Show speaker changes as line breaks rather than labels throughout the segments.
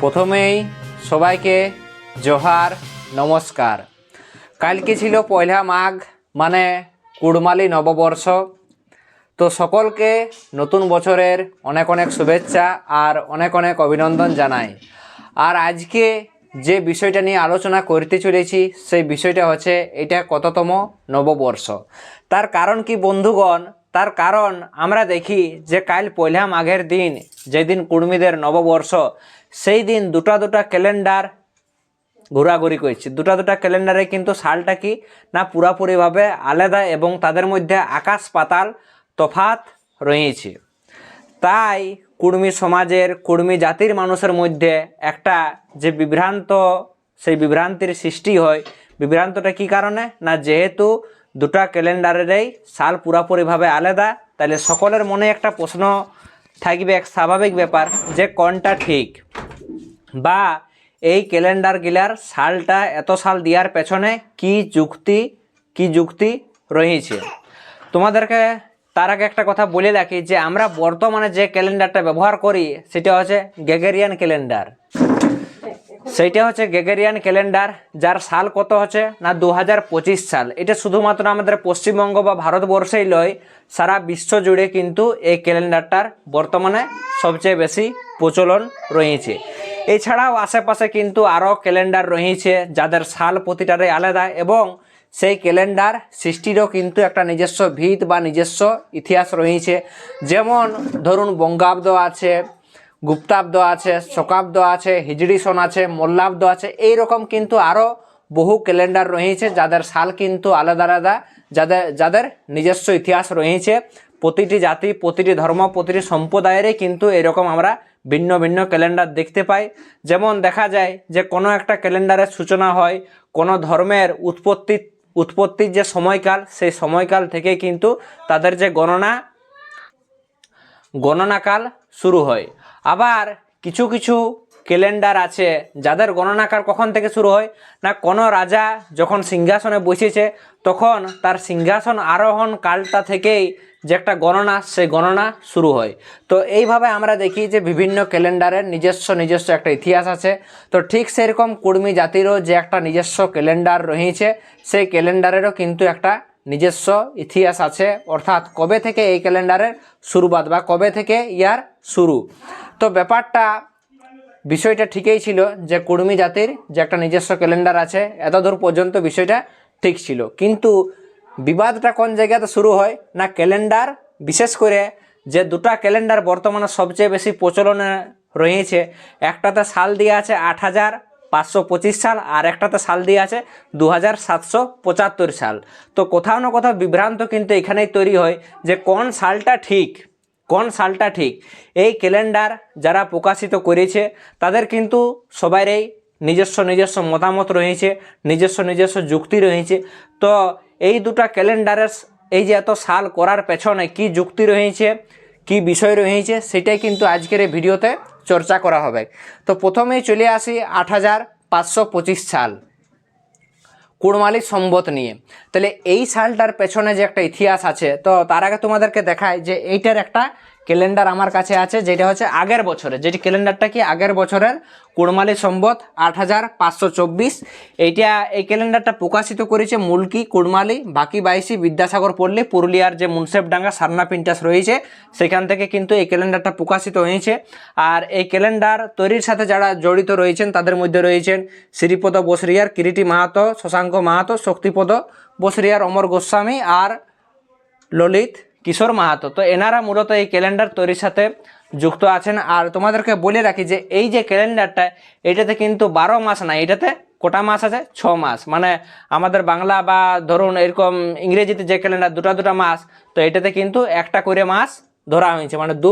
প্রথমেই সবাইকে জোহার, নমস্কার। কালকে ছিল পয়লা মাঘ মানে কুড়মালি নববর্ষ। তো সকলকে নতুন বছরের অনেক অনেক শুভেচ্ছা আর অনেক অনেক অভিনন্দন জানাই। আর আজকে যে বিষয়টা নিয়ে আলোচনা করতে চলেছি, সেই বিষয়টা হচ্ছে এটা কততম নববর্ষ। তার কারণ কি বন্ধুগণ তার কারণ আমরা দেখি যে কাল পয়লা মাঘের দিন, যেদিন কুর্মীদের নববর্ষ, সেই দিন দুটা দুটা ক্যালেন্ডার ঘোরাঘুরি করছি। দুটা দুটা ক্যালেন্ডারে কিন্তু সালটা কি না পুরাপুরিভাবে আলাদা এবং তাদের মধ্যে আকাশ পাতাল তফাত রয়েছে। তাই কুর্মী সমাজের, কুর্মী জাতির মানুষের মধ্যে একটা যে বিভ্রান্ত, সেই বিভ্রান্তির সৃষ্টি হয়। বিভ্রান্তটা কি কারণে? না যেহেতু দুটা ক্যালেন্ডারেরই সাল পুরাপুরিভাবে আলাদা তাহলে সকলের মনে একটা প্রশ্ন থাকবে, এক স্বাভাবিক ব্যাপার যে কোনটা ঠিক? বা এই ক্যালেন্ডার গিলার সালটা এত সাল দেওয়ার পেছনে কি যুক্তি কি যুক্তি রয়েছে তোমাদেরকে তার আগে একটা কথা বলে রাখি যে আমরা বর্তমানে যে ক্যালেন্ডারটা ব্যবহার করি, সেটা হচ্ছে গ্যাগেরিয়ান ক্যালেন্ডার। সেইটা হচ্ছে গেগেরিয়ান ক্যালেন্ডার, যার সাল কত হচ্ছে না দু হাজার পঁচিশ সাল। এটা শুধুমাত্র আমাদের পশ্চিমবঙ্গ বা ভারতবর্ষেই নয় সারা বিশ্ব জুড়ে কিন্তু এই ক্যালেন্ডারটার বর্তমানে সবচেয়ে বেশি প্রচলন রয়েছে। এছাড়াও আশেপাশে কিন্তু আরও ক্যালেন্ডার রয়েছে, যাদের সাল প্রতিটারে আলাদা এবং সেই ক্যালেন্ডার সৃষ্টিরও কিন্তু একটা নিজস্ব ভিত বা নিজস্ব ইতিহাস রয়েছে। যেমন ধরুন বঙ্গাব্দ আছে গুপ্তাব্দ আছে, শকাব্দ আছে, হিজড়ি সন আছে, মোল্লাব্দ আছে এই রকম কিন্তু আরও বহু ক্যালেন্ডার রয়েছে যাদের সাল কিন্তু আলাদা আলাদা, যাদের যাদের নিজস্ব ইতিহাস রয়েছে। প্রতিটি জাতি, প্রতিটি ধর্ম, প্রতিটি সম্প্রদায়েরই কিন্তু এরকম আমরা ভিন্ন ভিন্ন ক্যালেন্ডার দেখতে পাই। যেমন দেখা যায় যে কোনো একটা ক্যালেন্ডারের সূচনা হয়, কোনো ধর্মের উৎপত্তি, উৎপত্তির যে সময়কাল, সেই সময়কাল থেকে কিন্তু তাদের যে গণনা, গণনাকাল শুরু হয়। আবার কিছু কিছু ক্যালেন্ডার আছে যাদের গণনাকাল কখন থেকে শুরু হয় না কোনো রাজা যখন সিংহাসনে বসেছে তখন তার সিংহাসন আরোহণ কালটা থেকেই যে একটা গণনা, সেই গণনা শুরু হয়। তো এইভাবে আমরা দেখি যে বিভিন্ন ক্যালেন্ডারের নিজস্ব নিজস্ব একটা ইতিহাস আছে। তো ঠিক সেরকম কুর্মী জাতিরও যে একটা নিজস্ব ক্যালেন্ডার রয়েছে, সেই ক্যালেন্ডারেরও কিন্তু একটা নিজস্ব ইতিহাস আছে, অর্থাৎ কবে থেকে এই ক্যালেন্ডারের শুরুবাত বা কবে থেকে ইয়ার শুরু? তো ব্যাপারটা, বিষয়টা ঠিকই ছিল যে কুর্মী জাতির যে একটা নিজস্ব ক্যালেন্ডার আছে, এতদূর পর্যন্ত বিষয়টা ঠিক ছিল। কিন্তু বিবাদটা কোন জায়গাতে শুরু হয়, না ক্যালেন্ডার? বিশেষ করে যে দুটা ক্যালেন্ডার বর্তমানে সবচেয়ে বেশি প্রচলনে রয়েছে, একটাতে সাল দিয়ে আছে আট হাজার পাঁচশো পঁচিশ সাল আর একটাতে সাল দিয়ে আছে দু হাজার সাতশো পঁচাত্তর সাল। তো কোথাও না কোথাও বিভ্রান্ত কিন্তু এখানেই তৈরি হয় যে কোন সালটা ঠিক, কোন সালটা ঠিক। এই ক্যালেন্ডার যারা প্রকাশিত করেছে, তাদের কিন্তু সবারই নিজস্ব নিজস্ব মতামত রয়েছে, নিজস্ব নিজস্ব যুক্তি রয়েছে। তো এই দুটা ক্যালেন্ডারের এই যে এত সাল করার পেছনে কি যুক্তি রয়েছে, কি বিষয় রয়েছে, সেটাই কিন্তু আজকের এই ভিডিওতে চর্চা করা হবে। তো প্রথমেই চলে আসি আট হাজার পাঁচশো পঁচিশ সাল, কুড়মালি সম্বত নিয়ে। তাহলে এই সালটার পেছনে যে একটা ইতিহাস আছে, তো তার আগে তোমাদেরকে দেখায় যে এইটার একটা ক্যালেন্ডার আমার কাছে আছে, যেটা হচ্ছে আগের বছরের। যেটি ক্যালেন্ডারটা কি? আগের বছরের কুড়মালি সম্বত আট হাজার পাঁচশো চব্বিশ। এইটা, এই ক্যালেন্ডারটা প্রকাশিত করেছে মুলকি, কুড়মালি, বাকি বাইশি, বিদ্যাসাগর, পল্লী, পুরুলিয়ার যে মুন্সেফডাঙ্গা সারনা, পিন্টাস রয়েছে, সেখান থেকে কিন্তু এই ক্যালেন্ডারটা প্রকাশিত হয়েছে। আর এই ক্যালেন্ডার তৈরির সাথে যারা জড়িত রয়েছেন, তাদের মধ্যে রয়েছেন শ্রীপদ বসরিয়ার, কিরিটি মাহাতো, শশাঙ্ক মাহাতো, শক্তিপদ বসরিয়ার, অমর গোস্বামী আর ললিত কিশোর মাহাতো। তো এনারা মূলত এই ক্যালেন্ডার তৈরির সাথে যুক্ত আছেন। আর তোমাদেরকে বলে রাখি যে, এই যে ক্যালেন্ডারটা, এটাতে কিন্তু বারো মাস না এটাতে কোটা মাস আছে? ছ মাস। মানে আমাদের বাংলা বা ধরুন এরকম ইংরেজিতে যে ক্যালেন্ডার, দুটা দুটা মাস, তো এটাতে কিন্তু একটা করে মাস ধরা হয়েছে। মানে দু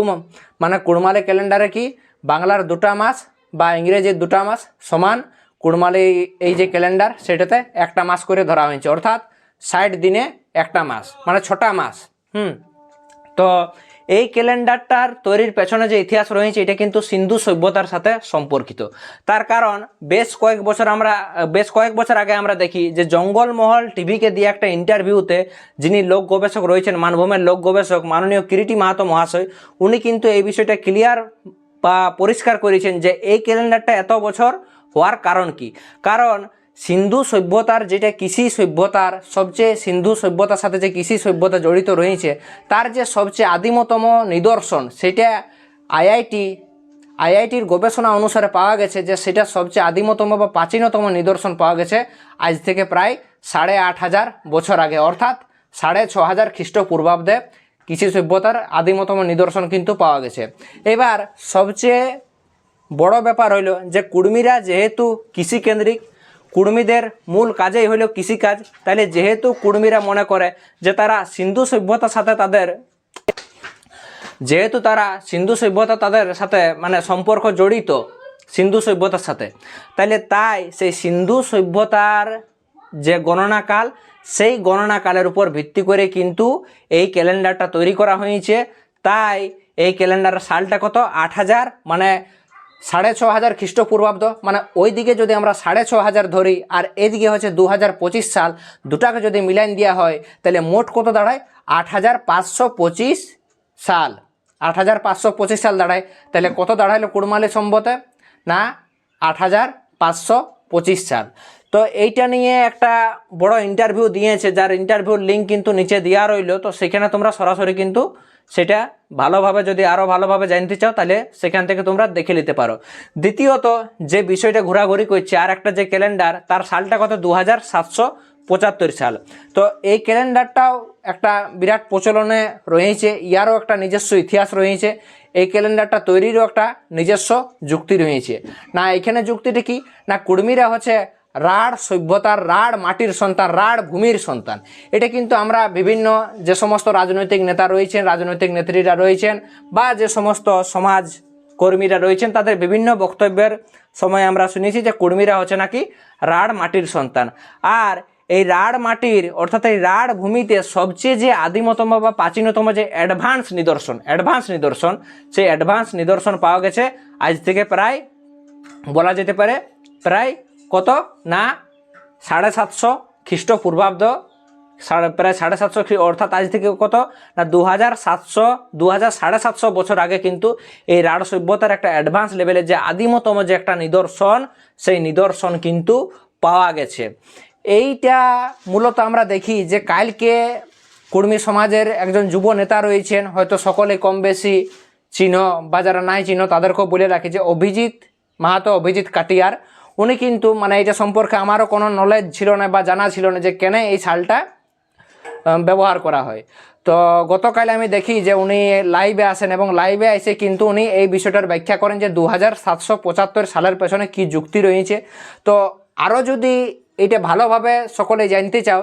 মানে কুড়মালি ক্যালেন্ডারে কি? বাংলার দুটা মাস বা ইংরেজির দুটা মাস সমান, কুড়মালি এই যে ক্যালেন্ডার, সেটাতে একটা মাস করে ধরা হয়েছে। অর্থাৎ ষাট দিনে একটা মাস মানে ছটা মাস। হুম। তো এই ক্যালেন্ডারটার তৈরির পেছনে যে ইতিহাস রয়েছে, এটা কিন্তু সিন্ধু সভ্যতার সাথে সম্পর্কিত। তার কারণ, বেশ কয়েক বছর আমরা, বেশ কয়েক বছর আগে আমরা দেখি যে জঙ্গলমহল টিভিকে দিয়ে একটা ইন্টারভিউতে যিনি লোক গবেষক রয়েছেন, মানভূমের লোক গবেষক, মাননীয় কিরিটি মাহাতো মহাশয়, উনি কিন্তু এই বিষয়টা ক্লিয়ার বা পরিষ্কার করেছেন যে এই ক্যালেন্ডারটা এত বছর হওয়ার কারণ কি? কারণ সিন্ধু সভ্যতার যেটা কৃষি সভ্যতার, সবচেয়ে সিন্ধু সভ্যতার সাথে যে কৃষি সভ্যতা জড়িত রয়েছে, তার যে সবচেয়ে আদিমতম নিদর্শন, সেটা আইআইটি, আইআইটির গবেষণা অনুসারে পাওয়া গেছে যে সেটা সবচেয়ে আদিমতম বা প্রাচীনতম নিদর্শন পাওয়া গেছে আজ থেকে প্রায় সাড়ে আট হাজার বছর আগে। অর্থাৎ সাড়ে ছ হাজার খ্রিস্টপূর্বাব্দে কৃষি সভ্যতার আদিমতম নিদর্শন কিন্তু পাওয়া গেছে। এবার সবচেয়ে বড় ব্যাপার হইল যে কুর্মীরা যেহেতু কৃষিকেন্দ্রিক কুর্মীদের মূল কাজেই হইল কৃষিকাজ। তাহলে যেহেতু কুর্মীরা মনে করে যে তারা সিন্ধু সভ্যতার সাথে তাদের, যেহেতু তারা সিন্ধু সভ্যতা তাদের সাথে মানে সম্পর্ক জড়িত সিন্ধু সভ্যতার সাথে তাহলে তাই সেই সিন্ধু সভ্যতার যে গণনাকাল, সেই গণনাকালের উপর ভিত্তি করে কিন্তু এই ক্যালেন্ডারটা তৈরি করা হয়েছে। তাই এই ক্যালেন্ডারের সালটা কত? আট হাজার মানে সাড়ে ছ হাজার খ্রিস্টপূর্বাব্দ মানে ওই দিকে যদি আমরা সাড়ে ছ হাজার ধরি আর এদিকে হচ্ছে দু হাজার পঁচিশ সাল, দুটাকে যদি মিলাইন দেওয়া হয়, তাহলে মোট কত দাঁড়ায়? আট হাজার পাঁচশো পঁচিশ সাল। আট হাজার পাঁচশো পঁচিশ সাল দাঁড়ায়। তাহলে কত দাঁড়াইলো কুড়মালি সম্বতে? না, আট হাজার পাঁচশো পঁচিশ সাল। তো এইটা নিয়ে একটা বড় ইন্টারভিউ দিয়েছে, যার ইন্টারভিউর লিঙ্ক কিন্তু নিচে দেওয়া রইল। তো সেখানে তোমরা সরাসরি কিন্তু সেটা ভালোভাবে যদি আরও ভালোভাবে জানতে চাও, তাহলে সেখান থেকে তোমরা দেখে নিতে পারো। দ্বিতীয়ত, যে বিষয়টা ঘোরাঘুরি করছে, আর একটা যে ক্যালেন্ডার তার সালটা কত? দু হাজার সাতশো পঁচাত্তর সাল। তো এই ক্যালেন্ডারটাও একটা বিরাট প্রচলনে রয়েছে, ইয়ারও একটা নিজস্ব ইতিহাস রয়েছে, এই ক্যালেন্ডারটা তৈরিরও একটা নিজস্ব যুক্তি রয়েছে। না, এখানে যুক্তিটি কি? না, কুর্মীরা হচ্ছে রাঢ় সভ্যতার, রাঢ় মাটির সন্তান, রাঢ় ভূমির সন্তান। এটা কিন্তু আমরা বিভিন্ন যে সমস্ত রাজনৈতিক নেতা রয়েছেন, রাজনৈতিক নেত্রীরা রয়েছেন বা যে সমস্ত সমাজ কর্মীরা রয়েছেন, তাদের বিভিন্ন বক্তব্যের সময় আমরা শুনেছি যে কুর্মীরা হচ্ছে নাকি রাঢ় মাটির সন্তান। আর এই রাঢ় মাটির, অর্থাৎ এই রাঢ় ভূমিতে সবচেয়ে যে আদিমতম বা প্রাচীনতম যে অ্যাডভান্স নিদর্শন অ্যাডভান্স নিদর্শন, সেই অ্যাডভান্স নিদর্শন পাওয়া গেছে আজ থেকে প্রায়, বলা যেতে পারে প্রায় কত? না, সাড়ে সাতশো খ্রিস্টপূর্বাব্দ প্রায় সাড়ে সাতশো অর্থাৎ আজ থেকে কত? না, দু হাজার সাতশো, দু হাজার সাড়ে সাতশো বছর আগে কিন্তু এই রাঢ় সভ্যতার একটা অ্যাডভান্স লেভেলের যে আদিমতম যে একটা নিদর্শন, সেই নিদর্শন কিন্তু পাওয়া গেছে। এইটা মূলত আমরা দেখি যে কালকে কর্মী সমাজের একজন যুব নেতা রয়েছেন, হয়তো সকলে কম বেশি চিহ্ন বা যারা নাই চিহ্ন তাদেরকেও বলে রাখি যে অভিজিৎ মাহাতো, অভিজিৎ কাটিয়ার উনি কিন্তু মানে এটা সম্পর্কে আমারও কোনো নলেজ ছিল না বা জানা ছিল না যে কেন এই শালটা ব্যবহার করা হয়। তো গতকাল আমি দেখি যে উনি লাইভে আসেন এবং লাইভে এসে কিন্তু উনি এই বিষয়টার ব্যাখ্যা করেন যে দু হাজার সাতশো পঁচাত্তর সালের পেছনে কী যুক্তি রয়েছে। তো আরও যদি এটা ভালোভাবে সকলে জানতে চাও,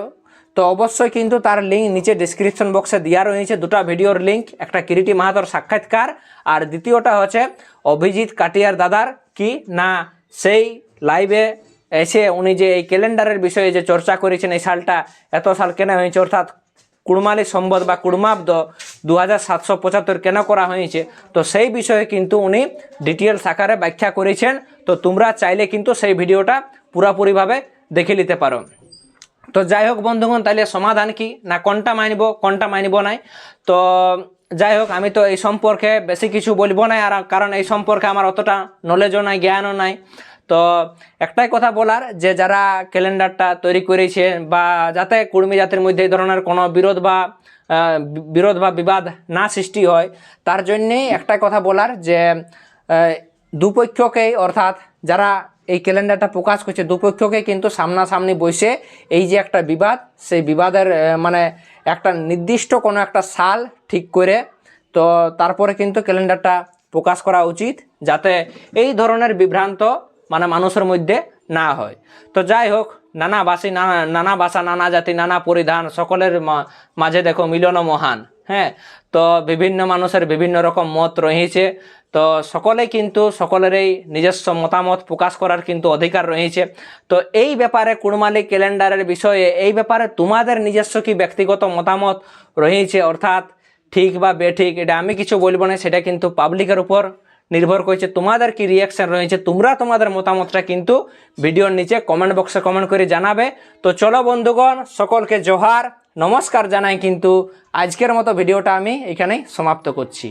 তো অবশ্যই কিন্তু তার লিঙ্ক নিচে ডিসক্রিপশন বক্সে দেওয়া রয়েছে। দুটো ভিডিওর লিঙ্ক একটা কিরিটি মাহাতোর সাক্ষাৎকার, আর দ্বিতীয়টা হচ্ছে অভিজিৎ কাটিয়ার দাদার কি না সেই লাইভে এসে উনি যে এই ক্যালেন্ডারের বিষয়ে যে চর্চা করেছেন, এই সালটা এত সাল কেন হয়েছে? অর্থাৎ কুড়মালি সম্বদ বা কুড়মাব্দ দু হাজার সাতশো পঁচাত্তর কেন করা হয়েছে? তো সেই বিষয়ে কিন্তু উনি ডিটেলস আকারে ব্যাখ্যা করেছেন। তো তোমরা চাইলে কিন্তু সেই ভিডিওটা পুরাপুরিভাবে দেখে নিতে পারো। তো যাই হোক বন্ধুগণ, তাহলে সমাধান কি? না কোনটা মানব কোনটা মানব নাই? তো যাই হোক, আমি তো এই সম্পর্কে বেশি কিছু বলব না আর কারণ এই সম্পর্কে আমার অতটা নলেজও নাই, জ্ঞানও নাই। তো একটাই কথা বলার যে যারা ক্যালেন্ডারটা তৈরি করেছে বা যাতে কুর্মী জাতির মধ্যে এই ধরনের কোনো বিরোধ বা বিরোধ বা বিবাদ না সৃষ্টি হয়, তার জন্যেই একটাই কথা বলার যে দুপক্ষকেই অর্থাৎ যারা এই ক্যালেন্ডারটা প্রকাশ করছে দুপক্ষকে কিন্তু সামনাসামনি বসে এই যে একটা বিবাদ, সেই বিবাদের মানে একটা নির্দিষ্ট কোনো একটা সাল ঠিক করে তো তারপরে কিন্তু ক্যালেন্ডারটা প্রকাশ করা উচিত, যাতে এই ধরনের বিভ্রান্ত মানে মানুষের মধ্যে না হয়। তো যাই হোক, নানা ভাষী নানা নানা ভাষা নানা জাতি, নানা পরিধান, সকলের মাঝে দেখো মিলন মহান হ্যাঁ? তো বিভিন্ন মানুষের বিভিন্ন রকম মত রয়েছে। তো সকলে কিন্তু সকলেরই নিজস্ব মতামত প্রকাশ করার কিন্তু অধিকার রয়েছে। তো এই ব্যাপারে কুড়মালি ক্যালেন্ডারের বিষয়ে, এই ব্যাপারে তোমাদের নিজস্ব কি ব্যক্তিগত মতামত রয়েছে? অর্থাৎ ঠিক বা বেঠিক, এটা আমি কিছু বলব না, সেটা কিন্তু পাবলিকের উপর। নির্ভর করছে তোমাদের কি রিয়াকশন রয়েছে, তোমরা তোমাদের মতামতটা কিন্তু ভিডিওর নিচে কমেন্ট বক্সে কমেন্ট করে জানাবে। তো চলো বন্ধুগণ, সকলকে জোহার। নমস্কার জানাই কিন্তু আজকের মতো ভিডিওটা আমি এখানেই সমাপ্ত করছি।